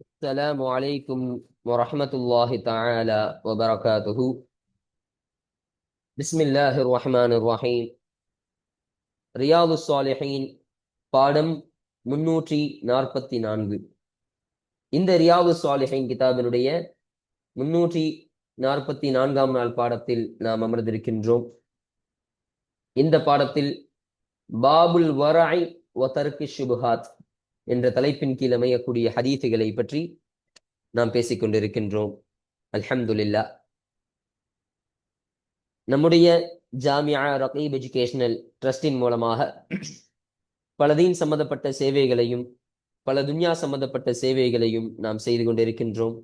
السلام عليكم ورحمة الله تعالى وبركاته بسم الله الرحمن الرحيم ரியாது சாலிஹீன் பாடம் முன்னூற்றி நாற்பத்தி நான்கு இந்த ரியாது சாலிஹீன் கிதாபினுடைய முன்னூற்றி நாற்பத்தி நான்காம் நாள் பாடத்தில் நாம் அமர்ந்திருக்கின்றோம் இந்த பாடத்தில் பாபுல் வராய் ஒதர்க்கு ஷுபுஹாத் என்ற தலைப்பின் கீழ் அமையக்கூடிய ஹதீசுகளை பற்றி நாம் பேசிக்கொண்டிருக்கின்றோம். அல்ஹம்துல்லா நம்முடைய ஜாமியா ரகீப் எஜுகேஷனல் ட்ரஸ்டின் மூலமாக பலதீன் சம்பந்தப்பட்ட சேவைகளையும் பல துன்யா சம்பந்தப்பட்ட சேவைகளையும் நாம் செய்து கொண்டிருக்கின்றோம்.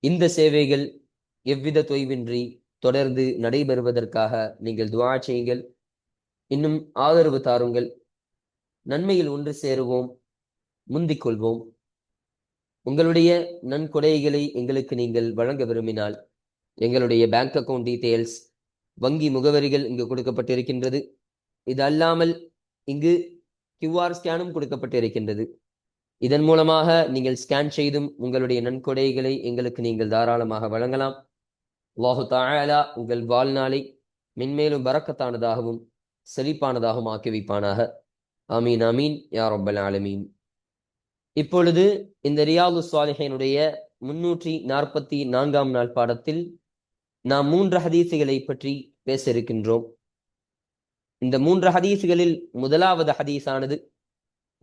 இந்த சேவைகள் எவ்வித தொய்வின்றி தொடர்ந்து நடைபெறுவதற்காக நீங்கள் துவா செய்யுங்கள். இன்னும் ஆதரவு தாருங்கள். நன்மையில் ஒன்று சேருவோம். முந்திக் கொள்வோம் உங்களுடைய நன்கொடைகளை எங்களுக்கு நீங்கள் வழங்க விரும்பினால் எங்களுடைய பேங்க் அக்கவுண்ட் டீட்டெயில்ஸ் வங்கி முகவரிகள் இங்கு கொடுக்கப்பட்டிருக்கின்றது. இது அல்லாமல் இங்கு கியூஆர் ஸ்கேனும் கொடுக்கப்பட்டிருக்கின்றது. இதன் மூலமாக நீங்கள் ஸ்கேன் செய்தும் உங்களுடைய நன்கொடைகளை எங்களுக்கு நீங்கள் தாராளமாக வழங்கலாம். அல்லாஹு தாயாலா உங்கள் வாழ்நாளை மென்மேலும் பறக்கத்தானதாகவும் செழிப்பானதாகவும் ஆக்கி வைப்பானாக. ஆமீன் ஆமீன் யா ரப்பல் ஆலமீன். இப்பொழுது இந்த ரியாது சாலிஹினுடைய முன்னூற்றி நாற்பத்தி நான்காம் நாள் பாடத்தில் நாம் மூன்று ஹதீசுகளை பற்றி பேச இருக்கின்றோம். இந்த மூன்று ஹதீசுகளில் முதலாவது ஹதீஸானது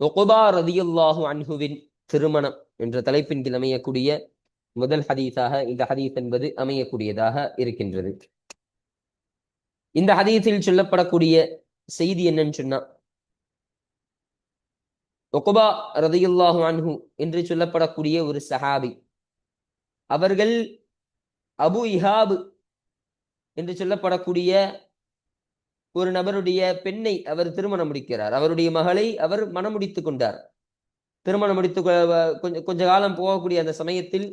ஒகுபா ரதியுல்லாஹு அன்ஹுவின் திருமணம் என்ற தலைப்பின் கீழ் அமையக்கூடிய முதல் ஹதீஸாக இந்த ஹதீஸ் என்பது அமையக்கூடியதாக இருக்கின்றது. இந்த ஹதீஸில் சொல்லப்படக்கூடிய செய்தி என்னன்னு சொன்னா ஒகுபா ரதையுல்லாஹு அன்ஹு என்று சொல்லப்படக்கூடிய ஒரு சஹாபி. அவர்கள் அபு இஹாபு என்று சொல்லப்படக்கூடிய ஒரு நபருடைய பெண்ணை அவர் திருமணம் முடிக்கிறார். அவருடைய மகளை அவர் மனம் முடித்து கொண்டார். திருமணம் முடித்து கொஞ்ச கொஞ்ச காலம் போகக்கூடிய அந்த சமயத்தில்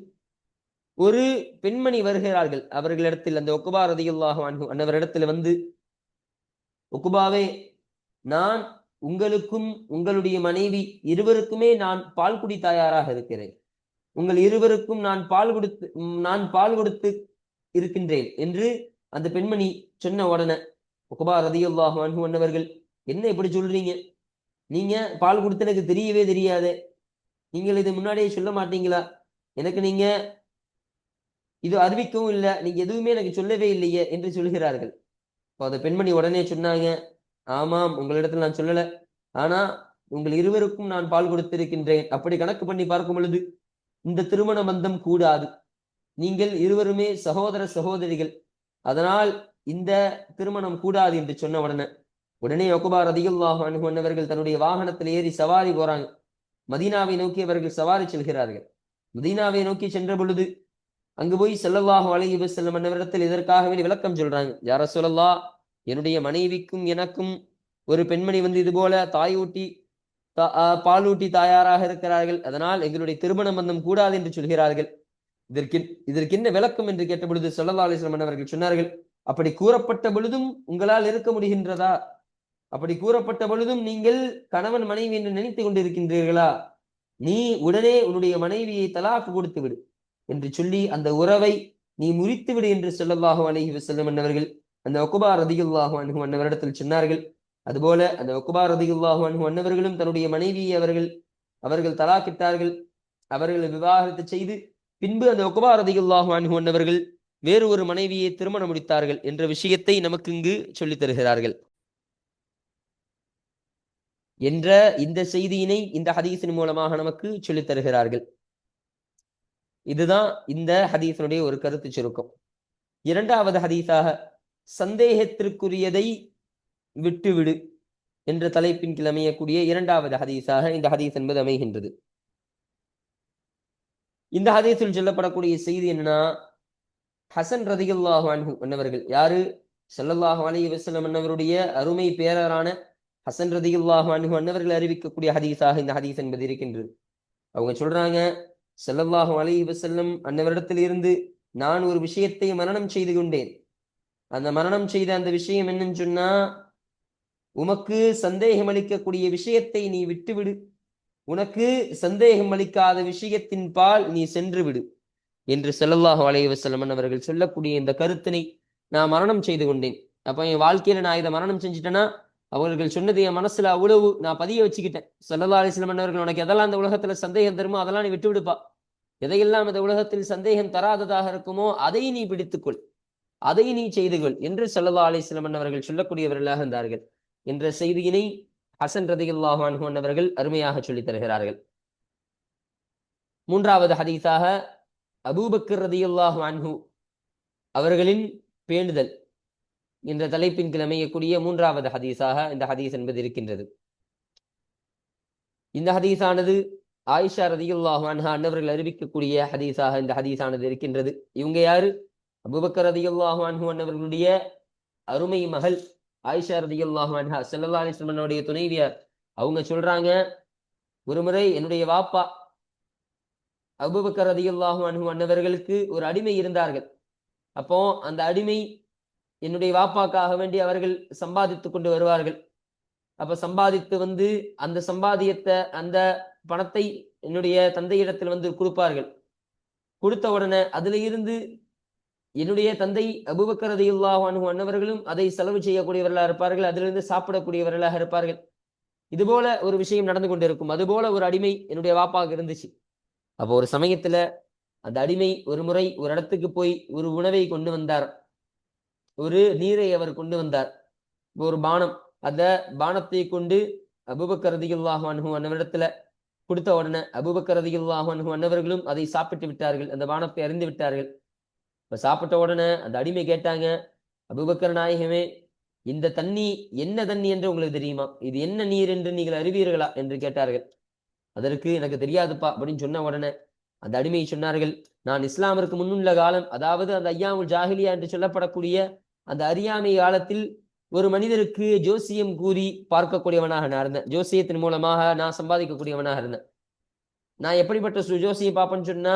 ஒரு பெண்மணி வருகிறார்கள். அவர்களிடத்தில் அந்த ஒக்குபா ரதியுல்லாஹு அன்ஹு அன்னவரிடத்தில் வந்து ஒக்குபாவே நான் உங்களுக்கும் உங்களுடைய மனைவி இருவருக்குமே நான் பால் குடி தாயாராக இருக்கிறேன். உங்கள் இருவருக்கும் நான் பால் கொடுத்து நான் பால் கொடுத்து இருக்கின்றேன் என்று அந்த பெண்மணி சொன்ன உடனே உகபா ரதியுல்லாஹ் அன்ஹு அன்னவர்கள் என்ன இப்படி சொல்றீங்க? நீங்க பால் கொடுத்து எனக்கு தெரியவே தெரியாது. நீங்கள் இது முன்னாடியே சொல்ல மாட்டீங்களா? எனக்கு நீங்க இது அறிவிக்கவும் இல்லை. நீங்க எதுவுமே எனக்கு சொல்லவே இல்லையே என்று சொல்கிறார்கள். இப்போ அந்த பெண்மணி உடனே சொன்னாங்க ஆமாம் உங்களிடத்தில் நான் சொல்லல. ஆனா உங்கள் இருவருக்கும் நான் பால் கொடுத்திருக்கின்றேன். அப்படி கணக்கு பண்ணி பார்க்கும் பொழுது இந்த திருமண பந்தம் கூடாது. நீங்கள் இருவருமே சகோதர சகோதரிகள். அதனால் இந்த திருமணம் கூடாது என்று சொன்ன உடனே உடனே ஒகுபா ரதியுல்லாஹ் அனுகுவன்னவர்கள் தன்னுடைய வாகனத்தில் ஏறி சவாரி போறாங்க. மதீனாவை நோக்கி அவர்கள் சவாரி செல்கிறார்கள். மதீனாவை நோக்கி சென்ற பொழுது அங்கு போய் செல்லல்லாஹு அலைஹி வஸல்லம் அன்னவரிடத்தில் இதற்காக வேண்டி விளக்கம் சொல்றாங்க. யார சொல்லல்லா என்னுடைய மனைவிக்கும் எனக்கும் ஒரு பெண்மணி வந்து இது போல தாயூட்டி பாலூட்டி தாயாராக இருக்கிறார்கள். அதனால் எங்களுடைய திருமண பந்தம் கூடாது என்று சொல்கிறார்கள். இதற்கு இதற்கு என்ன விளக்கம் என்று கேட்ட பொழுது சொல்லல்லா அலிஸ்லாம் அவர்கள் சொன்னார்கள் அப்படி கூறப்பட்ட பொழுதும் உங்களால் இருக்க முடிகின்றதா? அப்படி கூறப்பட்ட பொழுதும் நீங்கள் கணவன் மனைவி என்று நினைத்து கொண்டிருக்கின்றீர்களா? நீ உடனே உன்னுடைய மனைவியை தலாக்கு கொடுத்து விடு என்று சொல்லி அந்த உறவை நீ முறித்து விடு என்று சொல்லல்லாஹு அலஹி வசல்லம் என்னவர்கள் அந்த ஒக்குபா ரதியுல்லாஹு அன்ஹு அன்னவரிடத்தில் சொன்னார்கள் அதுபோல அந்த ஒக்குபா ரதியுல்லாஹு அன்ஹு அன்னவர்களும் தன்னுடைய மனைவியை அவர்கள் அவர்கள் தலாக்கிட்டார்கள் அவர்கள் விவாகரத்து செய்து பின்பு அந்த ஒக்குபா ரதியுல்லாஹு அன்ஹு அன்னவர்கள் வேறு ஒரு மனைவியை திருமணம் முடித்தார்கள் என்ற விஷயத்தை நமக்கு இங்கு சொல்லித் தருகிறார்கள். என்ற இந்த செய்தியினை இந்த ஹதீஸின் மூலமாக நமக்கு சொல்லித் தருகிறார்கள். இதுதான் இந்த ஹதீஸனுடைய ஒரு கருத்து சுருக்கம். இரண்டாவது ஹதீஸாக சந்தேகத்திற்குரியதை விட்டுவிடு என்ற தலைப்பின் கீழ் அமையக்கூடிய இரண்டாவது ஹதீஸாக இந்த ஹதீஸ் என்பது அமைகின்றது. இந்த ஹதீஸில் சொல்லப்படக்கூடிய செய்தி என்னன்னா ஹசன் ரதியுல்லாஹு அன்ஹு என்னவர்கள் யாரு? சல்லல்லாஹு அலி வசலம் அன்னவருடைய அருமை பேரரான ஹசன் ரதிகுல்லாஹு அன்ஹு அன்னவர்கள் அறிவிக்கக்கூடிய ஹதீஸாக இந்த ஹதீஸ் என்பது இருக்கின்றது. அவங்க சொல்றாங்க சல்லல்லாஹு அலி வசல்லம் அன்னவரிடத்தில் இருந்து நான் ஒரு விஷயத்தை மரணம் செய்து கொண்டேன். அந்த மரணம் செய்த அந்த விஷயம் என்னன்னு சொன்னா உமக்கு சந்தேகம் அளிக்கக்கூடிய விஷயத்தை நீ விட்டுவிடு. உனக்கு சந்தேகம் அளிக்காத விஷயத்தின் பால் நீ சென்று விடு என்று செல்லல்லாஹு அலைவசல்லமன் அவர்கள் சொல்லக்கூடிய இந்த கருத்தினை நான் மரணம் செய்து கொண்டேன். அப்ப என் வாழ்க்கையில நான் இதை மரணம் செஞ்சுட்டேன்னா அவர்கள் சொன்னது என் மனசுல அவ்வளவு நான் பதிய வச்சுக்கிட்டேன். செல்லல்லா அலிஸ்லமன் அவர்கள் உனக்கு எதெல்லாம் அந்த உலகத்துல சந்தேகம் தருமோ அதெல்லாம் நீ விட்டு விடுப்பா எதையெல்லாம் இந்த உலகத்தில் சந்தேகம் தராததாக இருக்குமோ அதை நீ பிடித்துக்கொள். அதை நீ செய்து கொள் என்று ஸல்லல்லாஹு அலிஸ்லமன் அவர்கள் சொல்லக்கூடியவர்களாக இருந்தார்கள். என்ற செய்தியினை ஹசன் ரதியுல்லாஹு அவர்கள் அருமையாக சொல்லித் தருகிறார்கள். மூன்றாவது ஹதீஸாக அபூபக்கர் ரதியுல்லாஹ் அன்ஹு அவர்களின் பேணுதல் என்ற தலைப்பின் கீழ் அமையக்கூடிய மூன்றாவது ஹதீஸாக இந்த ஹதீஸ் என்பது இருக்கின்றது. இந்த ஹதீஸானது ஆயிஷா ரதியுல்லாஹ் அன்ஹா அன்னவர்கள் அறிவிக்கக்கூடிய ஹதீஸாக இந்த ஹதீஸானது இருக்கின்றது. இவங்க யாரு? அபூபக்கர் ரதியுல்லாஹு அன்ஹு அன்னவர்களுடைய அருமை மகள் ஆயிஷா ரதியுல்லாஹு அன்ஹா செல்லல்லா அலிஸ்லமனுடைய துணைவியார். அவங்க சொல்றாங்க ஒருமுறை என்னுடைய வாப்பா அபூபக்கர் ரதியுல்லாஹு அன்ஹு அன்னவர்களுக்கு ஒரு அடிமை இருந்தார்கள். அப்போ அந்த அடிமை என்னுடைய வாப்பாக்காக வேண்டி அவர்கள் சம்பாதித்து கொண்டு வருவார்கள். அப்ப சம்பாதித்து வந்து அந்த சம்பாதியத்தை அந்த பணத்தை என்னுடைய தந்தையிடத்தில் வந்து கொடுப்பார்கள். கொடுத்த உடனே அதுல இருந்து என்னுடைய தந்தை அபுபக்கர் ரதியுல்லாஹு அன்ஹு அன்னவர்களும் அதை செலவு செய்யக்கூடியவர்களாக இருப்பார்கள். அதிலிருந்து சாப்பிடக்கூடியவர்களாக இருப்பார்கள். இது போல ஒரு விஷயம் நடந்து கொண்டிருக்கும். அது போல ஒரு அடிமை என்னுடைய வாப்பாக இருந்துச்சு. அப்போ ஒரு சமயத்துல அந்த அடிமை ஒரு முறை ஒரு இடத்துக்கு போய் ஒரு உணவை கொண்டு வந்தார். ஒரு நீரை அவர் கொண்டு வந்தார். ஒரு பானம். அந்த பானத்தை கொண்டு அபுபக்கர் அனுகு அன்னவரிடத்துல கொடுத்த உடனே அபுபக்கர் அனுகு அன்னவர்களும் அதை சாப்பிட்டு விட்டார்கள். அந்த பானத்தை அறிந்து விட்டார்கள். இப்போ சாப்பிட்ட உடனே அந்த அடிமை கேட்டாங்க அபுபக்கர் நாயகமே இந்த தண்ணி என்ன தண்ணி என்று உங்களுக்கு தெரியுமா? இது என்ன நீர் என்று நீங்கள் அறிவீர்களா? என்று கேட்டார்கள். அதற்கு எனக்கு தெரியாதுப்பா அப்படின்னு சொன்ன உடனே அந்த அடிமையை சொன்னார்கள் நான் இஸ்லாமிற்கு முன்னுள்ள காலம் அதாவது அந்த ஐயாமுல் ஜாஹிலியா என்று சொல்லப்படக்கூடிய அந்த அறியாமை காலத்தில் ஒரு மனிதருக்கு ஜோசியம் கூறி பார்க்கக்கூடியவனாக நான் இருந்தேன். ஜோசியத்தின் மூலமாக நான் சம்பாதிக்கக்கூடியவனாக இருந்தேன். நான் எப்படிப்பட்ட சு ஜோசியம் பார்ப்பேன்னு சொன்னா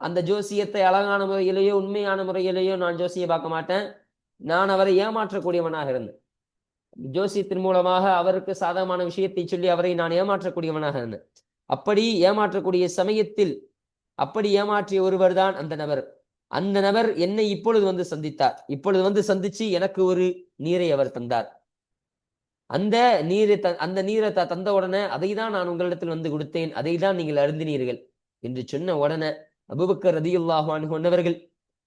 அந்த ஜோசியத்தை அழகான முறையிலேயோ உண்மையான முறையிலேயோ நான் ஜோசியை பார்க்க மாட்டேன். நான் அவரை ஏமாற்றக்கூடியவனாக இருந்தேன். ஜோசியத்தின் மூலமாக அவருக்கு சாதகமான விஷயத்தை சொல்லி அவரை நான் ஏமாற்றக்கூடியவனாக இருந்தேன். அப்படி ஏமாற்றக்கூடிய சமயத்தில் அப்படி ஏமாற்றிய ஒருவர் தான் அந்த நபர். அந்த நபர் என்னை இப்பொழுது வந்து சந்தித்தார். இப்பொழுது வந்து சந்திச்சு எனக்கு ஒரு நீரை அவர் தந்தார். அந்த நீரை த அந்த நீரை த தந்த உடனே அதை தான் நான் உங்களிடத்தில் வந்து கொடுத்தேன். அதை தான் நீங்கள் அருந்தினீர்கள் என்று சொன்ன உடனே அபுபக்கர் ரதியுல்லாஹு அன்ஹு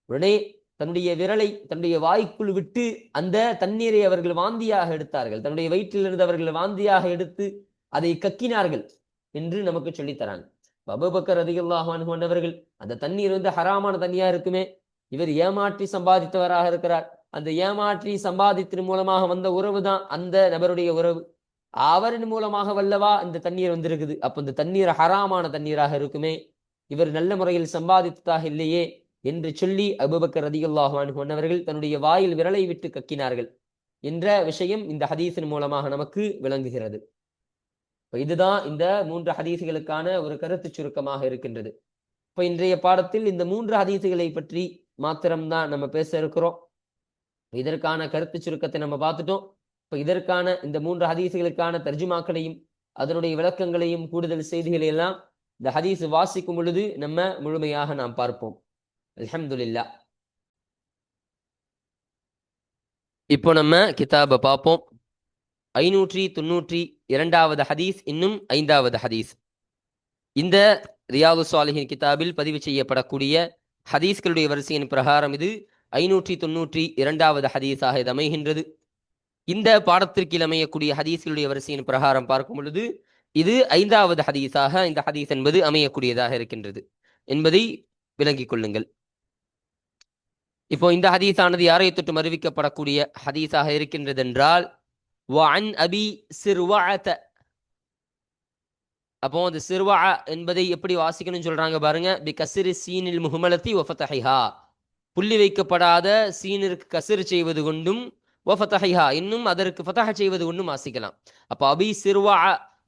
உடனே தன்னுடைய விரலை தன்னுடைய வாய்க்குள் விட்டு அந்த தண்ணீரை அவர்கள் வாந்தியாக எடுத்தார்கள். தன்னுடைய வயிற்றிலிருந்து அவர்கள் வாந்தியாக எடுத்து அதை கக்கினார்கள் என்று நமக்கு சொல்லித்தராங்க அபுபக்கர் ரதி அன்ஹு அன்னவர்கள் அந்த தண்ணீர் வந்து ஹராமான தண்ணியா இருக்குமே இவர் ஏமாற்றி சம்பாதித்தவராக இருக்கிறார். அந்த ஏமாற்றி சம்பாதித்தின் மூலமாக வந்த உறவு தான் அந்த நபருடைய உறவு. அவரின் மூலமாக வல்லவா இந்த தண்ணீர் வந்திருக்குது. அப்ப இந்த தண்ணீர் ஹராமான தண்ணீராக இருக்குமே இவர் நல்ல முறையில் சம்பாதித்ததாக இல்லையே என்று சொல்லி அபுபக்கர் ரதியுல்லாஹு அவர்கள் தன்னுடைய வாயில் விரலை விட்டு கக்கினார்கள் என்ற விஷயம் இந்த ஹதீஸின் மூலமாக நமக்கு விளங்குகிறது. இதுதான் இந்த மூன்று ஹதீசுகளுக்கான ஒரு கருத்து சுருக்கமாக இருக்கின்றது. இப்ப இன்றைய பாடத்தில் இந்த மூன்று ஹதீசுகளை பற்றி மாத்திரம்தான் நம்ம பேச இருக்கிறோம். இதற்கான கருத்து சுருக்கத்தை நம்ம பார்த்துட்டோம். இப்ப இதற்கான இந்த மூன்று ஹதீசுகளுக்கான தர்ஜுமாக்களையும் அதனுடைய விளக்கங்களையும் கூடுதல் செய்திகளை எல்லாம் இந்த ஹதீஸ் வாசிக்கும் பொழுது நம்ம முழுமையாக நாம் பார்ப்போம். அலமதுல்லா இப்போ நம்ம கிதாபை பார்ப்போம். ஐநூற்றி தொண்ணூற்றி இரண்டாவது ஹதீஸ் இன்னும் ஐந்தாவது ஹதீஸ். இந்த ரியாது சாலிஹின் கிதாபில் பதிவு செய்யப்படக்கூடிய ஹதீஸ்களுடைய வரிசையின் பிரகாரம் இது ஐநூற்றி தொண்ணூற்றி இரண்டாவது ஹதீஸாக இது அமைகின்றது. இந்த பாடத்திற்கு அமையக்கூடிய ஹதீஸ்களுடைய வரிசையின் பிரகாரம் பார்க்கும் பொழுது இது ஐந்தாவது ஹதீஸாக இந்த ஹதீஸ் என்பது அமையக்கூடியதாக இருக்கின்றது. என்பதை விளங்கிக் கொள்ளுங்கள். இப்போ இந்த ஹதீஸானது யாரை தொட்டு அறிவிக்கப்படக்கூடிய ஹதீஸாக இருக்கின்றது என்றால் வன் அபி சிறுவாத்த அப்போ அந்த சிறுவா என்பதை எப்படி வாசிக்கணும்னு சொல்றாங்க பாருங்க. பி கசிறு சீனில் முகமலத்தி ஒஃபத்தஹிஹா புள்ளி வைக்கப்படாத சீனிற்கு கசிறு செய்வது கொண்டும் ஒஃபத்தஹிஹா இன்னும் அதற்கு ஃபதஹ செய்வது கொண்டும் வாசிக்கலாம். அப்போ அபி சிறுவா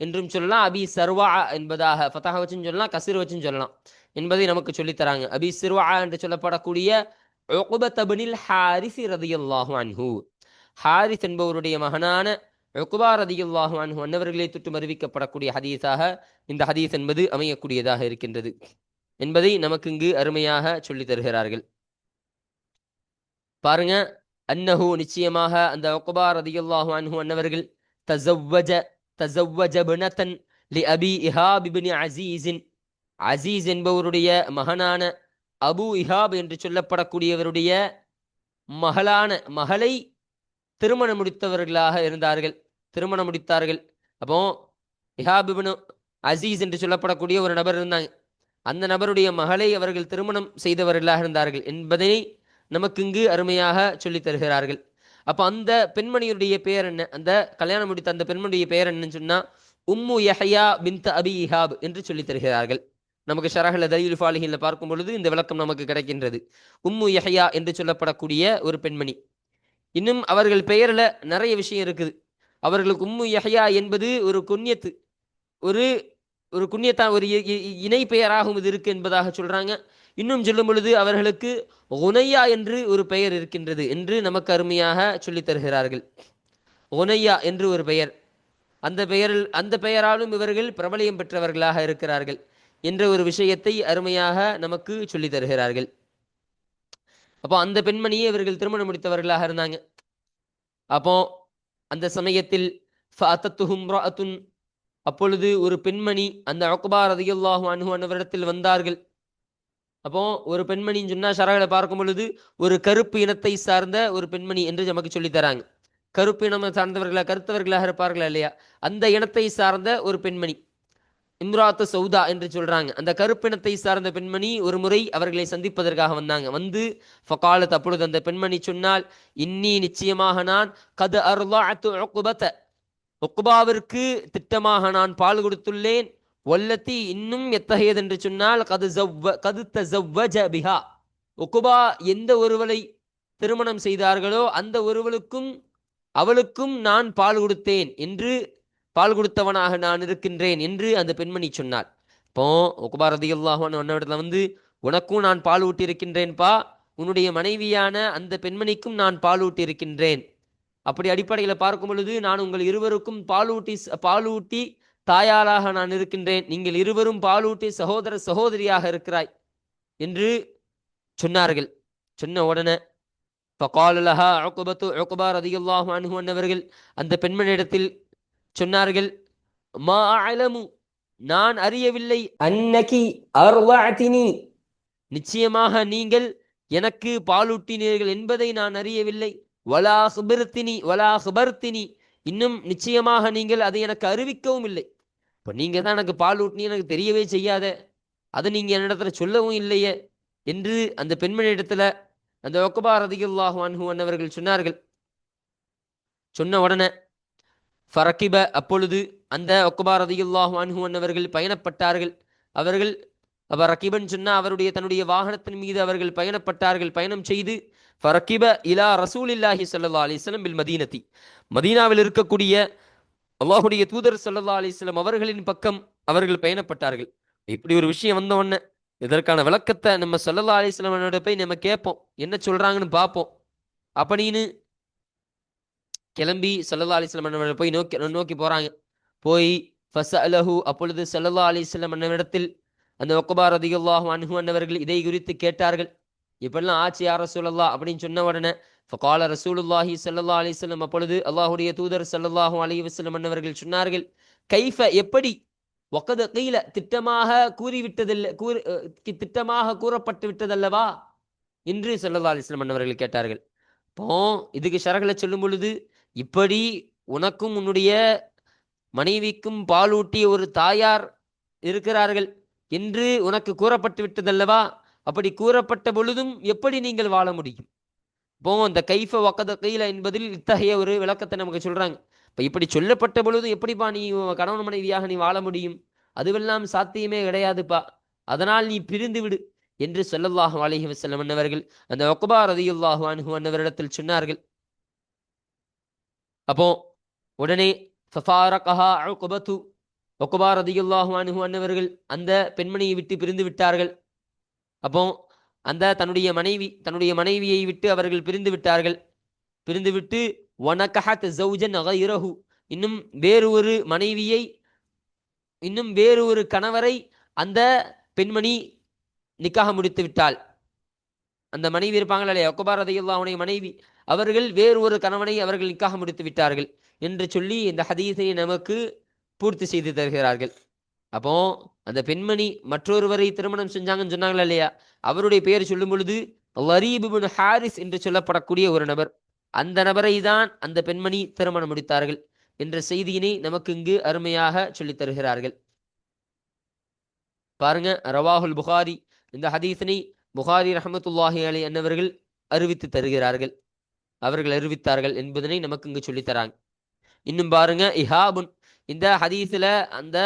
என்றும் சொல்லலாம். அபி சர்வா என்பதாக ஃபதாக வச்சும் சொல்லலாம் கசிறு வச்சும் சொல்லலாம் என்பதை நமக்கு சொல்லித் தராங்க. அபி சிறுவா என்று சொல்லப்படக்கூடிய உக்பத் ஹாரிசி ரதியுல்லாஹு அன்ஹு. ஹாரிஸ் என்பவருடைய மகனான உக்குபா ரதியுல்லாஹு அன்ஹு அன்னவர்களை தொற்றும் அறிவிக்கப்படக்கூடிய ஹதீஸாக இந்த ஹதீஸ் என்பது அமையக்கூடியதாக இருக்கின்றது என்பதை நமக்கு இங்கு அருமையாக சொல்லித் தருகிறார்கள். பாருங்க அன்னஹு நிச்சயமாக அந்த உக்குபா ரதியுல்லாஹு அன்ஹு அன்னவர்கள் தசவ்வஜ தசவ்வஜ பினதன் லி அபி இஹாப் இப்னு அசீஸின் அசீஸ் என்பவருடைய மகனான அபு இஹாப் என்று சொல்லப்படக்கூடியவருடைய மகளான மகளை திருமணம் முடித்தவர்களாக இருந்தார்கள். திருமணம் முடித்தார்கள். அப்போ இஹாபிபின் அசீஸ் என்று சொல்லப்படக்கூடிய ஒரு நபர் இருந்தாங்க. அந்த நபருடைய மகளை அவர்கள் திருமணம் செய்தவர்களாக இருந்தார்கள் என்பதை நமக்கு இங்கு அருமையாக சொல்லித் தருகிறார்கள். அப்போ அந்த பெண்மணியுடைய பெயர் என்ன? அந்த கல்யாணம் முடித்த அந்த பெண்மணியுடைய பெயர் என்னன்னு சொன்னா உம்மு யஹ்யா பின்த் அபி இஹாப் என்று சொல்லித் தருகிறார்கள். நமக்கு ஷரஹல தலீல் ஃபாலிஹில் பார்க்கும் பொழுது இந்த விளக்கம் நமக்கு கிடைக்கின்றது. உம்மு யஹயா என்று சொல்லப்படக்கூடிய ஒரு பெண்மணி. இன்னும் அவர்கள் பெயரில் நிறைய விஷயம் இருக்குது. அவர்களுக்கு உம்மு யஹயா என்பது ஒரு குன்யத்து ஒரு ஒரு குன்யத்தா ஒரு இ- இ- இணை பெயராகும் இது இருக்கு என்பதாக சொல்றாங்க. இன்னும் சொல்லும் பொழுது அவர்களுக்கு உனையா என்று ஒரு பெயர் இருக்கின்றது என்று நமக்கு அருமையாக சொல்லித் தருகிறார்கள். உனையா என்று ஒரு பெயர். அந்த பெயரில் அந்த பெயராலும் இவர்கள் பிரபலியம் பெற்றவர்களாக இருக்கிறார்கள் என்ற ஒரு விஷயத்தை அருமையாக நமக்கு சொல்லித் தருகிறார்கள். அப்போ அந்த பெண்மணியை இவர்கள் திருமணம் முடித்தவர்களாக இருந்தாங்க. அப்போ அந்த சமயத்தில் அப்பொழுது ஒரு பெண்மணி அந்த அக்பார் அதிகல்லாஹு அனுகு அன்னவரிடத்தில் வந்தார்கள். அப்போ ஒரு பெண்மணின்னு சொன்னா ஷரகளை பார்க்கும் பொழுது ஒரு கருப்பு இனத்தை சார்ந்த ஒரு பெண்மணி என்று நமக்கு சொல்லித் தராங்க. கருப்பு இனம் சார்ந்தவர்களா கருத்தவர்களாக இருப்பார்களா இல்லையா? அந்த இனத்தை சார்ந்த ஒரு பெண்மணி இம்ராத்து சௌதா என்று சொல்றாங்க. அந்த கருப்பினத்தை சார்ந்த பெண்மணி ஒரு முறை அவர்களை சந்திப்பதற்காக வந்தாங்க. வந்து ஃபகாலத் அப்பொழுது அந்த பெண்மணி சொன்னால் இன்னி நிச்சயமாக நான் கது அருளாத்து ஒக்குபத்த ஒக்குபாவிற்கு திட்டமாக நான் பால் கொடுத்துள்ளேன். வல்லத்தி இன்னும் எத்தகையது என்று சொன்னால் கது ஜவ்வ கது தஸவ்வஜ பிஹா. ஒக்குபா எந்த ஒருவளை திருமணம் செய்தார்களோ அந்த ஒருவளுக்கும் அவளுக்கும் நான் பால் கொடுத்தேன் என்று பால் கொடுத்தவனாக நான் இருக்கின்றேன் என்று அந்த பெண்மணி சொன்னார் இப்போ உக்குபா ரதியுல்லாஹு அன்னவிடத்துல வந்து உனக்கும் நான் பால் ஊட்டி இருக்கின்றேன்பா உன்னுடைய மனைவியான அந்த பெண்மணிக்கும் நான் பால் ஊட்டியிருக்கின்றேன். அப்படி அடிப்படையில் பார்க்கும் பொழுது நான் உங்கள் இருவருக்கும் பாலூட்டி பாலூட்டி தாயாராக நான் இருக்கின்றேன். நீங்கள் இருவரும் பாலூட்டி சகோதர சகோதரியாக இருக்கிறாய் என்று சொன்னார்கள். சொன்ன உடனே ஃபகாலலஹா உக்பத்து உக்பா ரதியுல்லாஹு அன்ஹு அன்னவர்கள் அந்த பெண்மணியிடத்தில் சொன்னார்கள் மா அலமு நான் அறியவில்லை. அன்னகி அர்வஅதினி. நிச்சயமாக நீங்கள் எனக்கு பாலூட்டினீர்கள் என்பதை நான் அறியவில்லை. வலா சுபர்த்தினி வலா சுபர்த்தினி இன்னும் நிச்சயமாக நீங்கள் அதை எனக்கு அறிவிக்கவும் இல்லை. இப்போ நீங்கள் தான் எனக்கு பால் ஊட்டினி எனக்கு தெரியவே செய்யாத. அதை நீங்கள் என்னிடத்துல சொல்லவும் இல்லையே என்று அந்த பெண்மணியிடத்தில் அந்த ஒக்கபா ரதியுல்லாஹு அன்ஹு அன்னவர்கள் சொன்னார்கள். சொன்ன உடனே ஃபரக்கிப அப்பொழுது அந்த ஒக்கபா ரதியுல்லாஹு அன்ஹு அன்னவர்கள் பயணப்பட்டார்கள். அவர்கள் அப்போ ரக்கிபன் சொன்னால் அவருடைய தன்னுடைய வாகனத்தின் மீது அவர்கள் பயணப்பட்டார்கள். பயணம் செய்து ஃபரக்கிப இலா ரசூலில்லாஹி இல்லாஹி அலைஹி வஸல்லம் பில் மதீனத்தி மதீனாவில் இருக்கக்கூடிய அல்லாஹுடைய தூதர் சல்லா அலிஸ்லம் அவர்களின் பக்கம் அவர்கள் பயணப்பட்டார்கள். இப்படி ஒரு விஷயம் வந்த உடனே இதற்கான விளக்கத்தை நம்ம ஸல்லல்லாஹு அலைஹி வஸல்லம் போய் நம்ம கேட்போம். என்ன சொல்றாங்கன்னு பார்ப்போம். அப்படின்னு கிளம்பி ஸல்லல்லாஹு அலைஹி வஸல்லம் போய் நோக்கி நோக்கி போறாங்க. போய் ஃபஸஅலஹு அப்பொழுது சல்லல்லா அலைஹி வஸல்லம் அந்த ஒக்கபார் ரதியுல்லாஹு அன்ஹு அன்னவர்கள் இதை குறித்து கேட்டார்கள். இப்படிலாம் ஆச்சு யார் ரசூலல்லா அப்படின்னு சொன்ன உடனே ஃபகால ரசூலுல்லாஹி சல்லா அலைஹி வஸல்லம் அப்பொழுது அல்லாஹுடைய தூதர் ஸல்லல்லாஹு அலி வஸல்லம் அன்னவர்கள் சொன்னார்கள் கைஃப எப்படி? ஒக்கத கையில திட்டமாக கூறிவிட்டதில்ல கூறி திட்டமாக கூறப்பட்டு விட்டதல்லவா? என்று சல்லா அலிஸ்லம் அன்னவர்கள் கேட்டார்கள். இப்போ இதுக்கு ஷரகளை சொல்லும் பொழுது இப்படி உனக்கும் உன்னுடைய மனைவிக்கும் பாலூட்டிய ஒரு தாயார் இருக்கிறார்கள் என்று உனக்கு கூறப்பட்டு விட்டதல்லவா? அப்படி கூறப்பட்ட பொழுதும் எப்படி நீங்கள் வாழ முடியும்? இப்போ அந்த கைஃப வக்கத கையில என்பதில் இத்தகைய ஒரு விளக்கத்தை நமக்கு சொல்றாங்க. இப்ப இப்படி சொல்லப்பட்ட பொழுதும் எப்படிப்பா நீ உன் கணவன் மனைவியாக நீ வாழ முடியும்? அதுவெல்லாம் சாத்தியமே கிடையாதுப்பா. அதனால் நீ பிரிந்து விடு என்று சொல்லல்லாஹு அலஹி வசல்லம் அன்னவர்கள் அந்த ஒக்கபா ரதியுல்லாஹு அனுகு அன்னவரிடத்தில் சொன்னார்கள். அப்போ உடனே ஃபஃபாரகஹா உக்பத்து. ஒக்கபா ரதியுல்லாஹு அனுகு அன்னவர்கள் அந்த பெண்மணியை விட்டு பிரிந்து விட்டார்கள். அப்போ அந்த தன்னுடைய மனைவி தன்னுடைய மனைவியை விட்டு அவர்கள் பிரிந்து விட்டார்கள். பிரிந்து விட்டு வனகஹத் ஜௌஜன் இரஹு இன்னும் வேறு ஒரு மனைவியை இன்னும் வேறு ஒரு கணவரை அந்த பெண்மணி நிக்காக முடித்து விட்டாள். அந்த மனைவி இருப்பாங்களே இல்லையா? ஒக்கபா ரதையுல்லாவுடைய மனைவி. அவர்கள் வேறு ஒரு கணவனை அவர்கள் நிக்காக முடித்து விட்டார்கள் என்று சொல்லி இந்த ஹதீஸை நமக்கு பூர்த்தி செய்து தருகிறார்கள். அப்போ அந்த பெண்மணி மற்றொருவரை திருமணம் செஞ்சாங்கன்னு சொன்னாங்களா இல்லையா? அவருடைய பெயர் சொல்லும் பொழுது லரீப் ஹாரிஸ் என்று சொல்லப்படக்கூடிய ஒரு நபர். அந்த நபரை தான் அந்த பெண்மணி திருமணம் முடித்தார்கள் என்ற செய்தியினை நமக்கு இங்கு அருமையாக சொல்லித் தருகிறார்கள். பாருங்க ரவாஹுல் புகாரி இந்த ஹதீஸினை புகாரி ரஹமத்துல்லாஹி அலி என்னவர்கள் அறிவித்து தருகிறார்கள். அவர்கள் அறிவித்தார்கள் என்பதனை நமக்கு இங்கு சொல்லித்தராங்க இன்னும் பாருங்க இஹாபுன் இந்த ஹதீஸில் அந்த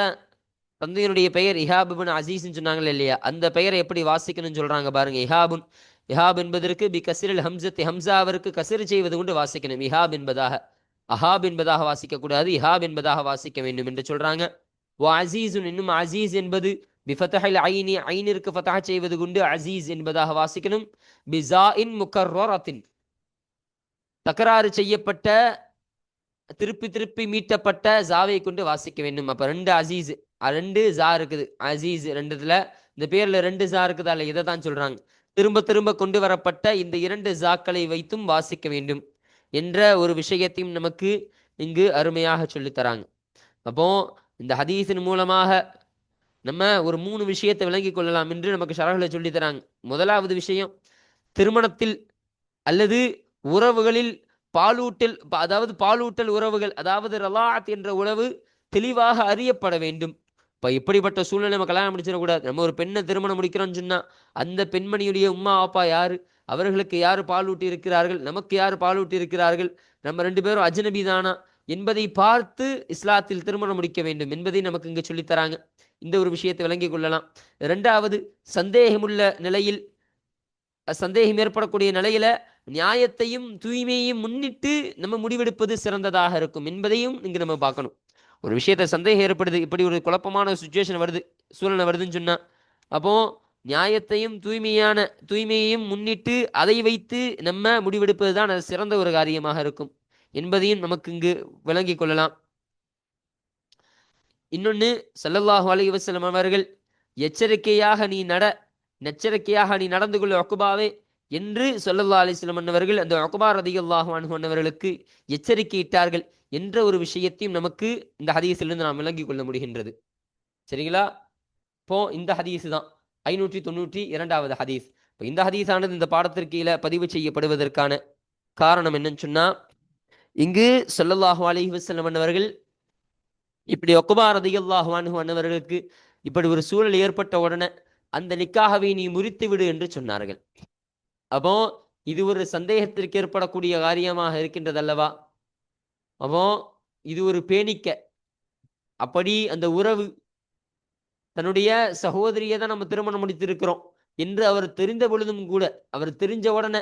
தந்தையினுடைய பெயர் இஹாபுபின் அசீஸ்ன்னு சொன்னாங்களே இல்லையா? அந்த பெயரை எப்படி வாசிக்கணும்னு சொல்றாங்க பாருங்க. இஹாபுன் இஹாப் என்பதற்கு பி கசிரில் ஹம்சத் அவருக்கு கசிர் செய்வது கொண்டு வாசிக்கணும். இஹாப் என்பதாக அஹாப் என்பதாக வாசிக்க கூடாது இஹாப் என்பதாக வாசிக்க வேண்டும் என்று சொல்றாங்க. வா அசீசுன் இன்னும் அசீஸ் என்பது பிஃபத்தஹில் ஐனி ஐனிற்கு ஃபதஹ செய்வது கொண்டு அசீஸ் என்பதாக வாசிக்கணும். பிசாஇன் முக்கர்ரத்தின் தக்கராறு செய்யப்பட்ட திருப்பி திருப்பி மீட்டப்பட்ட ஜாவை கொண்டு வாசிக்க வேண்டும். அப்ப ரெண்டு அசீஸ் ரெண்டு ஜா இருக்குது. அசீஸ் ரெண்டுத்துல இந்த பேர்ல ரெண்டு ஜா இருக்குது அல்ல இதை தான் சொல்றாங்க? திரும்ப திரும்ப கொண்டு வரப்பட்ட இந்த இரண்டு ஜாக்களை வைத்தும் வாசிக்க வேண்டும் என்ற ஒரு விஷயத்தையும் நமக்கு இங்கு அருமையாக சொல்லித் தராங்க. அப்போ இந்த ஹதீஸின் மூலமாக நம்ம ஒரு மூணு விஷயத்தை விளங்கிக் கொள்ளலாம் என்று நமக்கு ஷரகளை சொல்லித் தராங்க. முதலாவது விஷயம் திருமணத்தில் அல்லது உறவுகளில் பாலூட்டல் அதாவது பாலூட்டல் உறவுகள் அதாவது ரலாத் என்ற உறவு தெளிவாக அறியப்பட வேண்டும். இப்போ இப்படிப்பட்ட சூழ்நிலை நம்ம கல்யாணம் முடிச்சிடக்கூடாது நம்ம ஒரு பெண்ணை திருமணம் முடிக்கிறோம்னு சொன்னால் அந்த பெண்மணியுடைய உம்மா அப்பா யார்? அவர்களுக்கு யார் பாலூட்டி இருக்கிறார்கள்? நமக்கு யார் பாலூட்டி இருக்கிறார்கள்? நம்ம ரெண்டு பேரும் அஜ்னபி தானா? என்பதை பார்த்து இஸ்லாத்தில் திருமணம் முடிக்க வேண்டும் என்பதை நமக்கு இங்கே சொல்லித் தராங்க. இந்த ஒரு விஷயத்தை விளங்கிக் கொள்ளலாம். இரண்டாவது சந்தேகமுள்ள நிலையில் சந்தேகம் ஏற்படக்கூடிய நிலையில நியாயத்தையும் தூய்மையையும் முன்னிட்டு நம்ம முடிவெடுப்பது சிறந்ததாக இருக்கும் என்பதையும் இங்கு நம்ம பார்க்கணும். ஒரு விஷயத்தை சந்தேகம் ஏற்படுது இப்படி ஒரு குழப்பமான சுச்சுவேஷன் வருது சூழ்நிலை வருதுன்னு சொன்னால் அப்போது நியாயத்தையும் தூய்மையான தூய்மையையும் முன்னிட்டு அதை வைத்து நம்ம முடிவெடுப்பது தான் அது சிறந்த ஒரு காரியமாக இருக்கும் என்பதையும் நமக்கு இங்கு விளங்கிக் கொள்ளலாம். இன்னொன்று சல்லல்லாஹு அலைஹி வஸல்லம் அவர்கள் எச்சரிக்கையாக நீ நட நெச்சரிக்கையாக நீ நடந்து கொள்ள ஒக்குபாவே என்று சொல்லல்லா அலிஸ்லம் அன்னவர்கள் அந்த அகுபார் ரதியல்லாஹு அன்ஹு அன்னவர்களுக்கு எச்சரிக்கையிட்டார்கள் என்ற ஒரு விஷயத்தையும் நமக்கு இந்த ஹதீஸிலிருந்து நாம் விளங்கிக் கொள்ள முடிகின்றது. சரிங்களா? இப்போ இந்த ஹதீஸ் தான். ஐநூற்றி தொண்ணூற்றி இரண்டாவது ஹதீஸ். இப்போ இந்த ஹதீஸானது இந்த பாடத்திற்கு கீழே பதிவு செய்யப்படுவதற்கான காரணம் என்னன்னு சொன்னா இங்கு சொல்லல்லாஹு அலைஹி வசல்லம் அன்னவர்கள் இப்படி ஒக்குபா ரதியல்லாஹு அன்ஹு அன்னவர்களுக்கு இப்படி ஒரு சூழல் ஏற்பட்ட உடனே அந்த நிக்காகவை நீ முறித்து விடு என்று சொன்னார்கள். அப்போ இது ஒரு சந்தேகத்திற்கு ஏற்படக்கூடிய காரியமாக இருக்கின்றது அல்லவா அப்போ இது ஒரு பேணிக்க. அப்படி அந்த உறவு தன்னுடைய சகோதரியை தான் நம்ம திருமணம் முடித்திருக்கிறோம் என்று அவர் தெரிந்த பொழுதும் கூட அவர் தெரிஞ்ச உடனே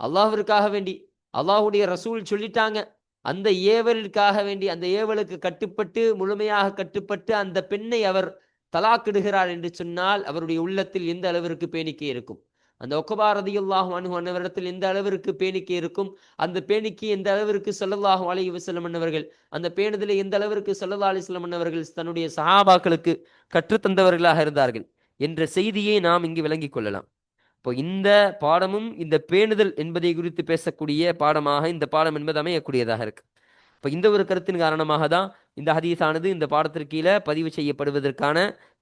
அல்லாஹிற்காக வேண்டி அல்லாஹுடைய ரசூல் சொல்லிட்டாங்க அந்த ஏவலுக்காக வேண்டி அந்த ஏவலுக்கு கட்டுப்பட்டு முழுமையாக கட்டுப்பட்டு அந்த பெண்ணை அவர் தலாக்கிடுகிறார் என்று சொன்னால் அவருடைய உள்ளத்தில் எந்த அளவிற்கு பேணிக்கை இருக்கும்? அந்த ஒக்கபா ரதியுல்லாஹு அன்னவரிடத்தில் எந்த அளவிற்கு பேணிக்கை இருக்கும். அந்த பேணிக்கை எந்த அளவிற்கு ஸல்லல்லாஹு அலி வஸல்லம் அன்னவர்கள் அந்த பேணுதலை எந்த அளவிற்கு ஸல்லல்லாஹு அலிஸ்லம் வஸல்லம் அன்னவர்கள் தன்னுடைய சஹாபாக்களுக்கு கற்றுத்தந்தவர்களாக இருந்தார்கள் என்ற செய்தியை நாம் இங்கு விளங்கிக் கொள்ளலாம். இப்போ இந்த பாடமும் இந்த பேணுதல் என்பதை குறித்து பேசக்கூடிய பாடமாக இந்த பாடம் என்பது அமையக்கூடியதாக இருக்கு. இப்போ இந்த ஒரு கருத்தின் காரணமாக தான் இந்த ஹதீஸானது இந்த பாடத்திற்கு கீழே பதிவு செய்யப்படுவதற்கான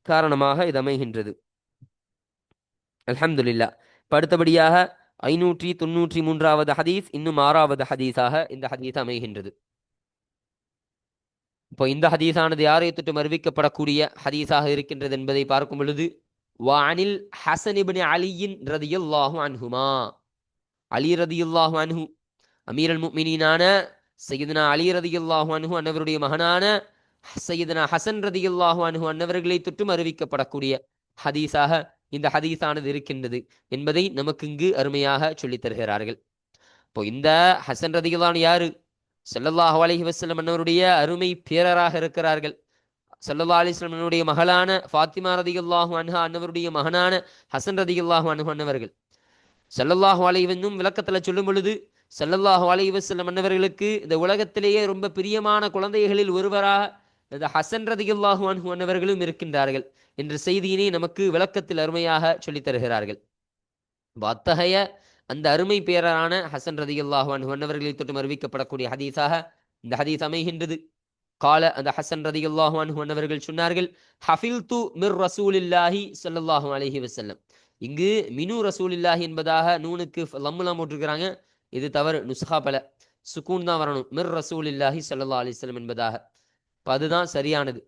காரணமாக இது அமைகின்றது. அல்ஹம்துலில்லா. இப்போ அடுத்தபடியாக ஐநூற்றி தொண்ணூற்றி மூன்றாவது ஹதீஸ் இன்னும் ஆறாவது ஹதீஸாக இந்த ஹதீஸ் அமைகின்றது. இப்போ இந்த ஹதீஸானது யாரை தொட்டும் அறிவிக்கப்படக்கூடிய ஹதீஸாக இருக்கின்றது என்பதை பார்க்கும் பொழுது வானில் ஹசன் இப்னு அலியின் ரதியுல்லாஹு அன்ஹுமா. அலி ரதியுல்லாஹு அன்ஹு அமீரல் முக்மினான சையதுனா அலி ரதியுல்லாஹு அன்ஹு அன்னவருடைய மகனான சையதுனா ஹசன் ரதியுல்லாஹு அன்ஹு அன்னவர்களை தொட்டும் அறிவிக்கப்படக்கூடிய ஹதீஸாக இந்த ஹதீஸானது இருக்கின்றது என்பதை நமக்கு இங்கு அருமையாக சொல்லித் தருகிறார்கள். இப்போ இந்த ஹசன் ரதிகளான் யாரு? ஸல்லல்லாஹு அலஹி வசலம் அன்னவருடைய அருமை பேரராக இருக்கிறார்கள். ஸல்லல்லாஹு அலைஹி மகளான ஃபாத்திமா ரதிகல்லாஹு அன்ஹா அன்னவருடைய மகனான ஹசன் ரதிகல்லாஹு அன்ஹு அன்னவர்கள். ஸல்லல்லாஹு அலைஹி என்னும் விளக்கத்துல சொல்லும் பொழுது ஸல்லல்லாஹு அலைஹி வஸல்லம் அன்னவர்களுக்கு இந்த உலகத்திலேயே ரொம்ப பிரியமான குழந்தைகளில் ஒருவராக இந்த ஹசன் ரதிகல்லாஹு அன்ஹு அன்னவர்களும் இருக்கின்றார்கள். என்ற செய்தியினை நமக்கு விளக்கத்தில் அருமையாக சொல்லித் தருகிறார்கள். அத்தகைய அந்த அருமை பேரரான ஹசன் ரதி அன்ஹு வண்ணவர்களை தொட்டும் அறிவிக்கப்படக்கூடிய ஹதீஸாக இந்த ஹதீஸ் அமைகின்றது. கால அந்த ஹசன் ரதி அன்ஹு வண்ணவர்கள் சொன்னார்கள் ஹஃபில் து மிர் ரசூலில்லாஹி ஸல்லல்லாஹு அலைஹி வஸல்லம். இங்கு மினு ரசூலில்லாஹி என்பதாக நூனுக்கு லம்முலாம் போட்டிருக்கிறாங்க. இது தவறு நுஸ்ஹா பல. சுக்கூன் தான் வரணும். மிர் ரசூலில்லாஹி ஸல்லல்லாஹு அலைஹி வஸல்லம் என்பதாக. இப்போ அதுதான் சரியானது.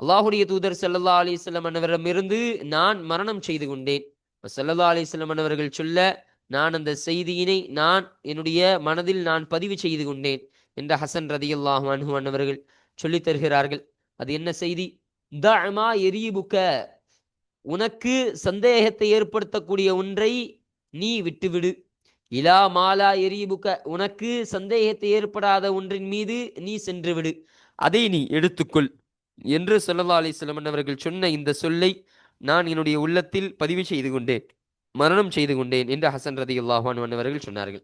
அல்லாஹுடைய தூதர் ஸல்லல்லாஹு அலைஹி வஸல்லம் அன்னவரிடமிருந்து நான் மரணம் செய்து கொண்டேன். இப்ப ஸல்லல்லாஹு அன்னவர்கள் சொல்ல நான் அந்த செய்தியினை நான் என்னுடைய மனதில் நான் பதிவு செய்து கொண்டேன் என்ற ஹசன் ரதி அல்லாஹ் அன்ஹு அன்னவர்கள் சொல்லித் தருகிறார்கள். அது என்ன செய்தி? தமா எரியுபுக்க. உனக்கு சந்தேகத்தை ஏற்படுத்தக்கூடிய ஒன்றை நீ விட்டுவிடு. இலா மாலா எரியுபுக்க. உனக்கு சந்தேகத்தை ஏற்படாத ஒன்றின் மீது நீ சென்று விடு. அதை நீ எடுத்துக்கொள். என்று ஸல்லல்லாஹு அலைஹி அவர்கள் சொன்ன இந்த சொல்லை நான் என்னுடைய உள்ளத்தில் பதிவு செய்து கொண்டேன் மரணம் செய்து கொண்டேன் என்று ஹசன் ரதி அல்லாஹான் அவர்கள் சொன்னார்கள்.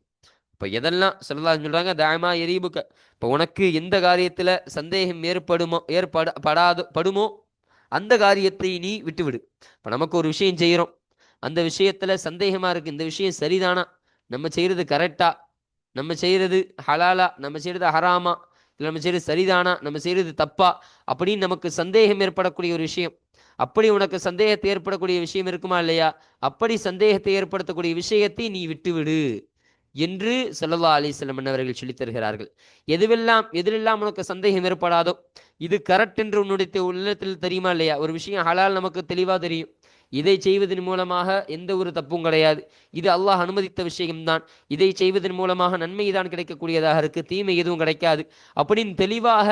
இப்போ எதெல்லாம் சொல்லலா சொல்றாங்க? தாயமா எரீபுக்க இப்போ உனக்கு எந்த காரியத்தில் சந்தேகம் ஏற்படுமோ ஏற்பட படாது படுமோ அந்த காரியத்தை நீ விட்டுவிடு. இப்போ நமக்கு ஒரு விஷயம் செய்கிறோம் அந்த விஷயத்தில் சந்தேகமாக இருக்குது இந்த விஷயம் சரிதானா? நம்ம செய்கிறது கரெக்டா நம்ம செய்கிறது ஹலாலா? நம்ம செய்கிறது ஹராமா? இல்லை நம்ம செய்யறது சரிதானா? நம்ம செய்யறது தப்பா? அப்படின்னு நமக்கு சந்தேகம் ஏற்படக்கூடிய ஒரு விஷயம். அப்படி உனக்கு சந்தேகத்தை ஏற்படக்கூடிய விஷயம் இருக்குமா இல்லையா? அப்படி சந்தேகத்தை ஏற்படுத்தக்கூடிய விஷயத்தை நீ விட்டுவிடு என்று ஸல்லல்லாஹு அலைஹி அவர்கள் சொல்லித் தருகிறார்கள். எதுவெல்லாம் எதிலெல்லாம் உனக்கு சந்தேகம் ஏற்படாதோ இது கரெக்ட் என்று உன்னுடைய உள்ளத்தில் தெரியுமா இல்லையா? ஒரு விஷயம் ஹலால் நமக்கு தெளிவாக தெரியும். இதை செய்வதன் மூலமாக எந்த ஒரு தப்பும் கிடையாது. இது அல்லாஹ் அனுமதித்த விஷயம்தான். இதை செய்வதன் மூலமாக நன்மை தான் கிடைக்கக்கூடியதாக இருக்கு. தீமை எதுவும் கிடைக்காது. அப்படின்னு தெளிவாக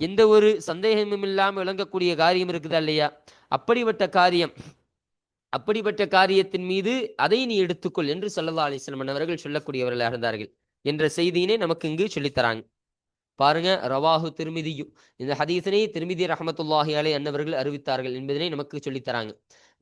எந்த ஒரு சந்தேகமும் இல்லாமல் விளங்கக்கூடிய காரியம் இருக்குதா இல்லையா அப்படிப்பட்ட காரியம் அப்படிப்பட்ட காரியத்தின் மீது அதை நீ எடுத்துக்கொள் என்று ஸல்லல்லாஹு அலிஸ்லமன் அவர்கள் சொல்லக்கூடியவர்களாக இருந்தார்கள் என்ற செய்தியினை நமக்கு இங்கு சொல்லித்தராங்க பாருங்க ரவாஹு திருமிதியு. இந்த ஹதீசனை திருமிதி ரஹமத்துல்லாஹி அலை அன்னவர்கள் அறிவித்தார்கள் என்பதனை நமக்கு சொல்லித்தராங்க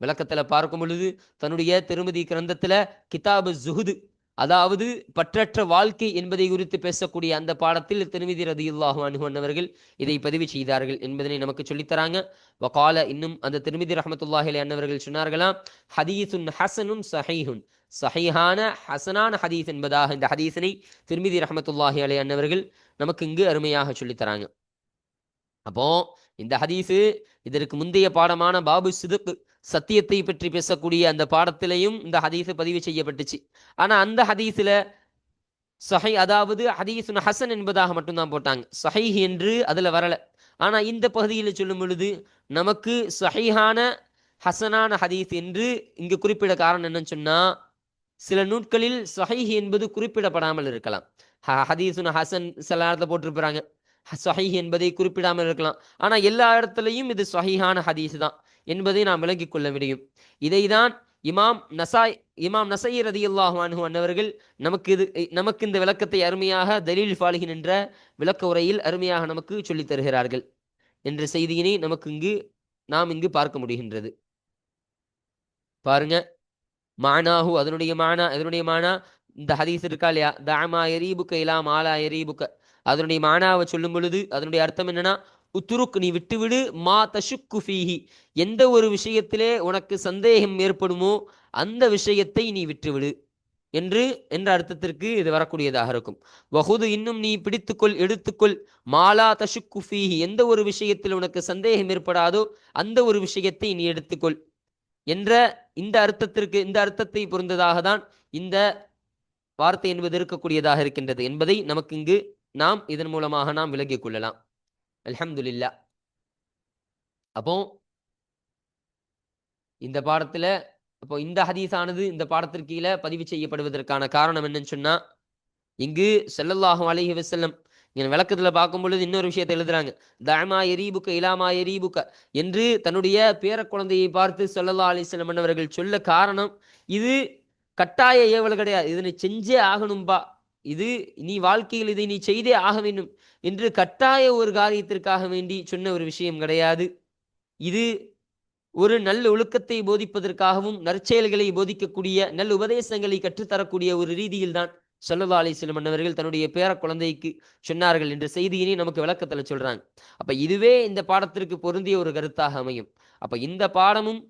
விளக்கத்துல பார்க்கும் பொழுது தன்னுடைய திருமதி கிரந்தத்துல கிதாபு ஜுஹுது அதாவது பற்றற்ற வாழ்க்கை என்பதை குறித்து பேசக்கூடிய அந்த பாடத்தில் திருமிதி ரதியுல்லாஹு அன்ஹு அன்னவர்கள் இதை பதிவு செய்தார்கள் என்பதனை நமக்கு சொல்லித்தராங்க. வகால இன்னும் அந்த திருமிதி ரஹமத்துல்லாஹிலே அன்னவர்கள் சொன்னார்களாம் ஹதீசுன் ஹசனுன் சஹீஹுன். சஹீஹான ஹசனான ஹதீஸ் என்பதாக இந்த ஹதீஸனை திருமிதி ரஹமத்துல்லாஹி அலை அன்னவர்கள் நமக்கு இங்கு அருமையாக சொல்லித்தராங்க. அப்போ இந்த ஹதீஸு இதற்கு முந்தைய பாடமான பாபு சிதுக்கு சத்தியத்தை பற்றி பேசக்கூடிய அந்த பாடத்திலையும் இந்த ஹதீஸு பதிவு செய்யப்பட்டுச்சு. ஆனா அந்த ஹதீஸில் சஹை அதாவது ஹதீசுன் ஹசன் என்பதாக மட்டும்தான் போட்டாங்க. சஹை என்று அதுல வரல. ஆனா இந்த பகுதியில் சொல்லும் பொழுது நமக்கு சஹைஹான ஹசனான ஹதீஸ் என்று இங்கு குறிப்பிட காரணம் என்னன்னு சொன்னா சில நூட்களில் சஹைஹ் என்பது குறிப்பிடப்படாமல் இருக்கலாம். ஹ- ஹதீசுன் ஹசன் சில இடத்துல போட்டிருப்பாங்க. சஹீஹ் என்பதை குறிப்பிடாமல் இருக்கலாம். ஆனா எல்லா இடத்துலையும் இது சஹீஹான ஹதீஸ் தான். என்பதை நாம் விளங்கிக் கொள்ள முடியும். இதைதான் இமாம் நசாய் இமாம் நசை ரதியுல்லாஹு அன்ஹு அன்னவர்கள் நமக்கு இது நமக்கு இந்த விளக்கத்தை அருமையாக தலீல் ஃபாலிகின் என்ற விளக்க உரையில் அருமையாக நமக்கு சொல்லித் தருகிறார்கள். என்ற செய்தியினை நமக்கு இங்கு நாம் இங்கு பார்க்க முடிகின்றது. பாருங்க. மானாஹு அதனுடைய மானா அதனுடைய மானா இந்த ஹதீஸ் இருக்கா இல்லையா? தாமா எரீபுக்க இலாம் மாலா எரீபுக்க அதனுடைய மானாவை சொல்லும் பொழுது அதனுடைய அர்த்தம் என்னன்னா உத்துருக் நீ விட்டுவிடு மா தஷுக்கு ஃபீஹி. எந்த ஒரு விஷயத்திலே உனக்கு சந்தேகம் ஏற்படுமோ அந்த விஷயத்தை நீ விட்டுவிடு. என்று என்ற அர்த்தத்திற்கு இது வரக்கூடியதாக இருக்கும். வகுது இன்னும் நீ பிடித்துக்கொள் எடுத்துக்கொள். மாலா தஷுக்கு ஃபீஹி. எந்த ஒரு விஷயத்தில் உனக்கு சந்தேகம் ஏற்படாதோ அந்த ஒரு விஷயத்தை நீ எடுத்துக்கொள். என்ற இந்த அர்த்தத்திற்கு இந்த அர்த்தத்தை பொருந்ததாக தான் இந்த வார்த்தை என்பது இருக்கக்கூடியதாக இருக்கின்றது என்பதை நமக்கு இங்கு நாம் இதன் மூலமாக நாம் விலகிக் கொள்ளலாம். அல்ஹம்துலில்லா. அப்போ இந்த பாடத்துல அப்போ இந்த ஹதீஸானது இந்த பாடத்திற்கு கீழே பதிவு செய்யப்படுவதற்கான காரணம் என்னன்னு சொன்னா இங்கு செல்லல்லாஹும் அலஹி வசல்லம் இங்க விளக்கத்துல பார்க்கும் பொழுது இன்னொரு விஷயத்தை எழுதுறாங்க. தாமா எரிபுக்க இலாமா எரிபுக்க என்று தன்னுடைய பேர குழந்தையை பார்த்து சொல்லல்லா அலிஸ்லம் வஸல்லம் அவர்கள் சொல்ல காரணம் இது கட்டாய ஏவல் கிடையாது. இதனை செஞ்சே ஆகணும்பா. இது நீ வாழ்க்கையில் இதை நீ செய்தே ஆக வேண்டும் என்று கட்டாய ஒரு காரியத்திற்காக வேண்டி சொன்ன ஒரு விஷயம் கிடையாது. இது ஒரு நல்ல ஒழுக்கத்தை போதிப்பதற்காகவும் நற்செயல்களை போதிக்கக்கூடிய நல்ல உபதேசங்களை கற்றுத்தரக்கூடிய ஒரு ரீதியில்தான் சல்லல்லா அலிஸ்லம் மன்னவர்கள் தன்னுடைய பேர குழந்தைக்கு சொன்னார்கள் என்ற செய்தியினை நமக்கு விளக்கத்துல சொல்றாங்க. அப்ப இதுவே இந்த பாடத்திற்கு பொருந்திய ஒரு கருத்தாக அமையும். அப்ப இந்த பாடமும்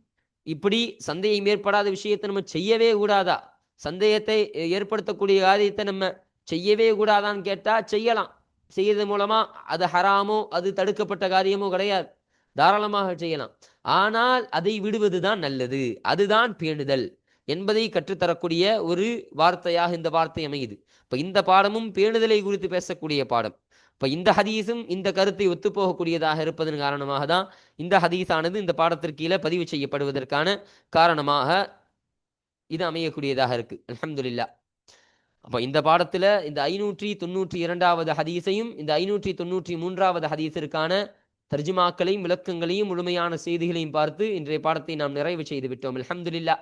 இப்படி சந்தேகம் ஏற்படாத விஷயத்தை நம்ம செய்யவே கூடாதா? சந்தேகத்தை ஏற்படுத்தக்கூடிய காரியத்தை நம்ம செய்யவே கூடாதான்னு கேட்டால் செய்யலாம். செய்யறது மூலமா அது ஹராமோ அது தடுக்கப்பட்ட காரியமோ கிடையாது. தாராளமாக செய்யலாம். ஆனால் அதை விடுவதுதான் நல்லது. அதுதான் பேணுதல் என்பதை கற்றுத்தரக்கூடிய ஒரு வார்த்தையாக இந்த வார்த்தை அமையுது. இப்ப இந்த பாடமும் பேணுதலை குறித்து பேசக்கூடிய பாடம். இப்ப இந்த ஹதீஸும் இந்த கருத்தை ஒத்துப்போகக்கூடியதாக இருப்பதன் காரணமாக தான் இந்த ஹதீஸானது இந்த பாடத்திற்கு கீழே பதிவு செய்யப்படுவதற்கான காரணமாக இது அமையக்கூடியதாக இருக்கு. அலமதுல்லா அப்போ இந்த பாடத்துல இந்த ஐநூற்றி தொண்ணூற்றி இரண்டாவது ஹதீஸையும் இந்த ஐநூற்றி தொண்ணூற்றி மூன்றாவது ஹதீஸிற்கான தர்ஜுமாக்களையும் விளக்கங்களையும் முழுமையான செய்திகளையும் பார்த்து இன்றைய பாடத்தை நாம் நிறைவு செய்து விட்டோம். அலமதுல்லா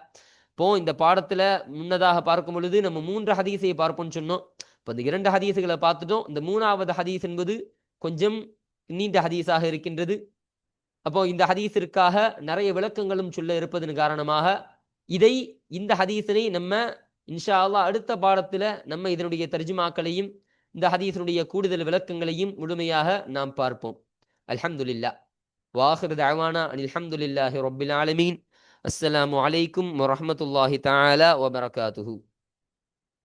இப்போ இந்த பாடத்துல முன்னதாக பார்க்கும் பொழுது நம்ம மூன்று ஹதீஸை பார்ப்போம்னு சொன்னோம். இப்போ இந்த இரண்டு ஹதீஸுகளை பார்த்துட்டோம். இந்த மூணாவது ஹதீஸ் என்பது கொஞ்சம் நீண்ட ஹதீஸாக இருக்கின்றது. அப்போ இந்த ஹதீஸிற்காக நிறைய விளக்கங்களும் சொல்ல இருப்பதன் காரணமாக இதை இந்த ஹதீஸினை நம்ம இன்ஷா அல்லா அடுத்த பாடத்தில் நம்ம இதனுடைய தர்ஜுமாக்களையும் இந்த ஹதீஸினுடைய கூடுதல் விளக்கங்களையும் முழுமையாக நாம் பார்ப்போம். அல்ஹம்துலில்லா வாஹிர் தஅவானா அனில் ஹம்துலில்லாஹி ரப்பில் ஆலமீன் அஸ்ஸலாமு அலைக்கும் வரஹ்மத்துல்லாஹி தஆலா வபரகாத்துஹு